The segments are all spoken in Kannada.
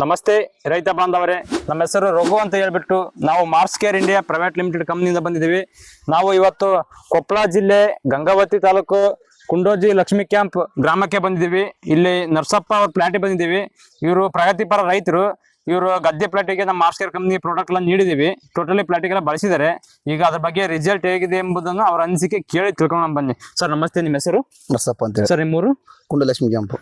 ನಮಸ್ತೆ ರೈತ ಬಾಂಧವರೇ. ನಮ್ಮ ಹೆಸರು ರಘು ಅಂತ ಹೇಳ್ಬಿಟ್ಟು ನಾವು Mars Care India private limited ಕಂಪ್ನಿಯಿಂದ ಬಂದಿದ್ದೀವಿ. ನಾವು ಇವತ್ತು ಕೊಪ್ಪಳ ಜಿಲ್ಲೆ ಗಂಗಾವತಿ ತಾಲೂಕು ಕುಂಡೋಜಿ ಲಕ್ಷ್ಮಿ ಕ್ಯಾಂಪ್ ಗ್ರಾಮಕ್ಕೆ ಬಂದಿದ್ದೀವಿ. ಇಲ್ಲಿ ನರಸಪ್ಪ ಅವ್ರ ಪ್ಲಾಟಿಗೆ ಬಂದಿದ್ದೀವಿ. ಇವರು ಪ್ರಗತಿಪರ ರೈತರು. ಇವರು ಗದ್ದೆ ಪ್ಲಾಟಿಗೆ ನಮ್ಮ ಮಾರ್ಸ್ ಕೇರ್ ಕಂಪ್ನಿ ಪ್ರಾಡಕ್ಟ್ ಎಲ್ಲ ನೀಡಿದ್ದೀವಿ. ಟೋಟಲಿ ಪ್ಲಾಟಿಗೆಲ್ಲ ಬಳಸಿದ್ದಾರೆ. ಈಗ ಅದ್ರ ಬಗ್ಗೆ ರಿಸಲ್ಟ್ ಹೇಗಿದೆ ಎಂಬುದನ್ನು ಅವರ ಅನಿಸಿಕೆ ಕೇಳಿ ತಿಳ್ಕೊಂಡು ಬನ್ನಿ. ಸರ್ ನಮಸ್ತೆ ನಿಮ್ಮ ಹೆಸರು? ನರಸಪ್ಪ ಅಂತ ಸರ್ ನಿಮ್ಮೂರು? ಕುಂಡಲಕ್ಷ್ಮಿ ಜಂಪ್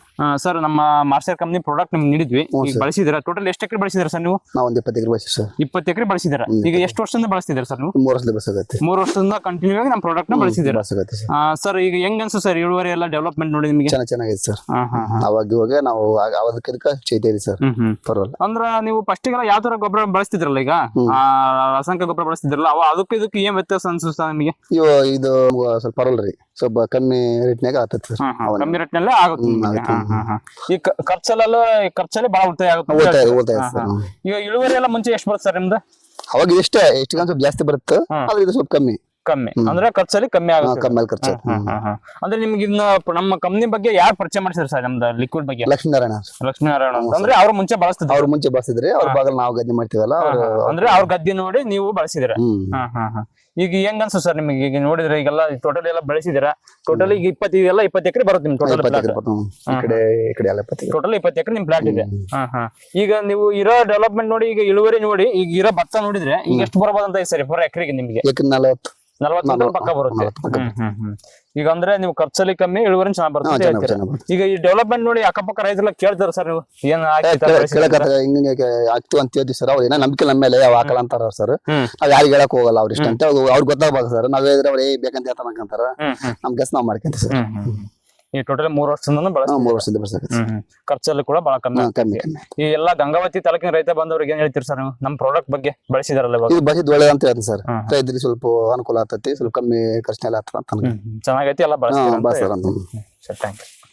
ಸರ್ ನಮ್ಮ ಮಾರ್ಸರ್ ಕಂಪ್ನಿ ಪ್ರಾಡಕ್ಟ್ ನಿಮ್ಗೆ ನೀಡಿದ್ವಿ. ಈಗ ಬಳಸಿದಿರ ಟೋಟಲ್ ಎಷ್ಟು ಎಕರೆ ಬಳಸಿದ್ರ ಸರ್ ನೀವು? ನಾವು ಒಂದು ಇಪ್ಪತ್ತು ಎಕರೆ ಬಳಸಿ ಸರ್. ಇಪ್ಪತ್ತು ಎಕರೆ ಬಳಸಿದ್ರ ಈಗ ಎಷ್ಟು ವರ್ಷದಿಂದ ಬಳಸ್ತಿದ್ದೀರಾ ಸರ್ ನೀವು? ಮೂರು ವರ್ಷದಿಂದ ಬಸ್ಸಾಗತ್ತೆ ಮೂರು ವರ್ಷದಿಂದ ಕಂಟಿನ್ಯೂ ಆಗಿ ನಮ್ಮ ಪ್ರಾಡಕ್ಟ್ನ ಬಳಸಿದಿರ ಬಸ್ಸಾಗತ್ತೆ ಸರ್. ಸರ್ ಈಗ ಹೆಂಗ್ ಅನ್ಸು ಸರ್ ಇಳುವರಿ ಎಲ್ಲ ಡೆವಲಪ್ಮೆಂಟ್ ನೋಡಿ ನಿಮಗೆ? ಚೆನ್ನಾಗಿ ಚೆನ್ನಾಗಿದೆ ಸರ್. ಹಾ ಹಾ ಹಾ. ಅವಾಗ ಇವಾಗ ನಾವು ಅದಕ್ಕೆ ಚೈತ ಇದೆ ಸರ್. ಪರವಾಗಿಲ್ಲ. ಅಂದ್ರ ನೀವು ಫಸ್ಟಿಗೆಲ್ಲ ಯಾವ ತರ ಗೊಬ್ಬರ ಬಳಸ್ತಿದ್ರಲ್ಲ ಈಗ? ಆ, ರಾಸಾಯನಿಕ ಗೊಬ್ಬರ ಬಳಸ್ತಿದ್ರಲ್ಲ ಅವ ಅದಕ್ಕೆ ಇದಕ್ಕೆ ಏನ್ ವ್ಯತ್ಯಾಸ ಅನ್ಸುತ್ತಾ ನಿಮಗೆ? ಇದು ಸ್ವಲ್ಪ ಪರವಲ್ಲ ರೀ ಸ್ವಲ್ಪ ಕಮ್ಮಿ ರೇಟ್ನಾಗ ಆತೈತೆ ಸರ್. ಕಮ್ಮಿ ರೇಟ್ನಲ್ಲೇ ಆಗುತ್ತೆ ನಿಮ್ಗೆ. ಹಾ, ಹಾ, ಹಾ. ಈ ಕ- ಖರ್ಚಲ್ಲೆಲ್ಲ ಖರ್ಚಲ್ಲಿ ಬಹಳ ಉಳಿತಾಯ ಆಗುತ್ತೆ ಅಂತ ಉಳಿತಾಯ ಹೇಳ್ತೀರಾ? ಉಳಿತಾಯ ಹಾ, ಹಾ. ಈಗ ಇಳುವರಿ ಎಲ್ಲ ಮುಂಚೆ ಎಷ್ಟು ಬರುತ್ತೆ ಸರ್ ನಿಮ್ದು ಅವಾಗ ಎಷ್ಟೇ ಎಷ್ಟು ಸ್ವಲ್ಪ ಜಾಸ್ತಿ ಬರುತ್ತೆ ಹ್ಮ್. ಆದ್ರೆ ಇದು ಸ್ವಲ್ಪ ಕಮ್ಮಿ ಕಮ್ಮಿ. ಅಂದ್ರೆ ಖರ್ಚಲ್ಲಿ ಕಮ್ಮಿ ಆಗುತ್ತೆ. ಕಮ್ಮಿ ಖರ್ಚು. ಅಂದ್ರೆ ನಿಮ್ಗೆ ಇದನ್ನ ನಮ್ಮ ಕಂಪ್ನಿ ಬಗ್ಗೆ ಯಾರು ಪರಿಚಯ ಮಾಡಿಸಿದ್ರು ಸರ್ ನಮ್ದು ಲಿಕ್ವಿಡ್ ಬಗ್ಗೆ? ಲಕ್ಷ್ಮೀನಾರಾಯಣ ಲಕ್ಷ್ಮೀನಾರಾಯಣ ಅಂತ ಅಂದ್ರೆ ಅವ್ರ ಮುಂಚೆ ಬಳಸ್ತಿದ್ರು? ಅವ್ರ ಮುಂಚೆ ಬಳಸಿದ್ರೆ ಅವ್ರ ಬಾಗಲ್ ನಾವು ಗದ್ದೆ ಮಾಡ್ತೀವಲ್ಲ ಅಂದ್ರೆ ಅವ್ರ ಗದ್ದೆ ನೋಡಿ ನೀವು ಬಳಸಿದಿರ? ಈಗ ಹೆಂಗ್ ಅನ್ಸು ಸರ್ ನಿಮಗೆ? ಈಗ ನೋಡಿದ್ರೆ ಈಗೆಲ್ಲ ಟೋಟಲ್ ಎಲ್ಲ ಬೆಳೆಸಿದಿರ? ಟೋಟಲ್ ಈಗ ಇಪ್ಪತ್ತು ಎಲ್ಲ ಇಪ್ಪತ್ತು ಎಕರೆ ಬರುತ್ತೆ ನಿಮ್ ಟೋಟಲ್ ಟೋಟಲ್ ಇಪ್ಪತ್ತು ಎಕರೆ. ನಿಮ್ ಪ್ಲಾಟ್ ಇದೆ. ಹ್ಮ್. ಹಾ, ಹಾ. ಈಗ ನೀವು ಇರೋ ಡೆವಲಪ್ಮೆಂಟ್ ನೋಡಿ ಈಗ ಇಳುವರಿ ನೋಡಿ ಈಗ ಇರೋ ಭತ್ತ ನೋಡಿದ್ರೆ ಈಗ ಎಷ್ಟು ಬರಬಹುದು ಅಂತ ಸರಿ ಪರ್ ಎಕರೆಗೆ ನಿಮಗೆ? ನಲವತ್ತು. ನಲವತ್ತು ಪಕ್ಕ ಬರುತ್ತೆ. ಹ್ಮ್, ಹ್ಮ್. ಈಗ ಅಂದ್ರೆ ನೀವು ಖರ್ಚಲ್ಲಿ ಕಮ್ಮಿ ಇಳುವರಿ ಚೆನ್ನಾಗಿ ಬರುತ್ತೆ. ಅಂತ ಹೇಳ್ತೀರಾ. ಈಗ ಈ ಡೆವಲಪ್ಮೆಂಟ್ ನೋಡಿ ಅಕ್ಕಪಕ್ಕ ರೈತರೆಲ್ಲ ಕೇಳ್ತಾರ ಸರ್ ನೀವು ಏನ್? ಕೆಳಕತ್ತ ಹಿಂಗೆ ಆಗ್ತೀವಿ ಅಂತ ಹೇಳ್ತೀವಿ ಸರ್. ಅವ್ರು ಏನೋ ನಂಬಿಕೆ ನಮ್ಮ ಮೇಲೆ ಯಾವ ಹಾಕಲ್ಲ ಅಂತಾರ ಸರ್. ಹ್ಮ್. ನಾವ್ ಯಾರಿಗ್ ಹೇಳಕ್ ಹೋಗಲ್ಲ ಅವ್ರ ಇಷ್ಟ ಅಂತ. ಅವ್ರು- ಅವ್ರಿಗೆ ಗೊತ್ತಾಗ್ಬೇಕು ಸರ್. ನಾವ್ ಹೇಳಿದ್ರೆ ಅವ್ರು ಏ ಬೇಕಂತ ಹೇಳ್ತಾರ ಅಂತಾರ ಹ್ಮ್, ಹ್ಮ್, ನಮ್ ಕೆಲ್ಸ ನಾವ್ ಮಾಡ್ಕೊಂತೀವಿ ಸರ್. ಹ್ಮ್, ಹ್ಮ್. ಈ ಟೋಟಲ್ ಮೂರು ವರ್ಷದಿಂದ ಬಳಸ್ತೀವಿ ಮೂರ್ ವರ್ಷದ ಬರ್ಸಕ್ಕೆ ಹ್ಮ್ ಹ್ಮ್. ಖರ್ಚಲ್ಲಿ ಕೂಡ ಬಹಳ ಕಮ್ಮಿ. ಕಮ್ಮಿ ಕಮ್ಮಿ ಈ ಎಲ್ಲಾ ಗಂಗಾವತಿ ತಾಲೂಕಿನ ರೈತ ಬಂದವ್ರಿಗೆ ಏನ್ ಹೇಳ್ತೀರಿ ಸರ್ ನೀವು? ನಮ್ಮ ಪ್ರಾಡಕ್ಟ್ ಬಗ್ಗೆ ಬಳಸಿದಾರಲ್ಲ ಇವಾಗ? ಇದು ಬಸಿದ್ ಒಳ್ಳೆ ಅಂತ ಹೇಳ್ತೀನಿ ಸರ್. ರೈತರಿಗೆ ಸ್ವಲ್ಪ ಅನುಕೂಲ ಆಗ್ತೈತಿ ಸ್ವಲ್ಪ ಕಮ್ಮಿ ಖರ್ಚಿನಲ್ಲಿ ಆಗ್ತದೆ. ಚೆನ್ನಾಗೈತಿ ಎಲ್ಲ ಬಳಸ್ತೀರಾ ಸರ್ ಥ್ಯಾಂಕ್ ಯು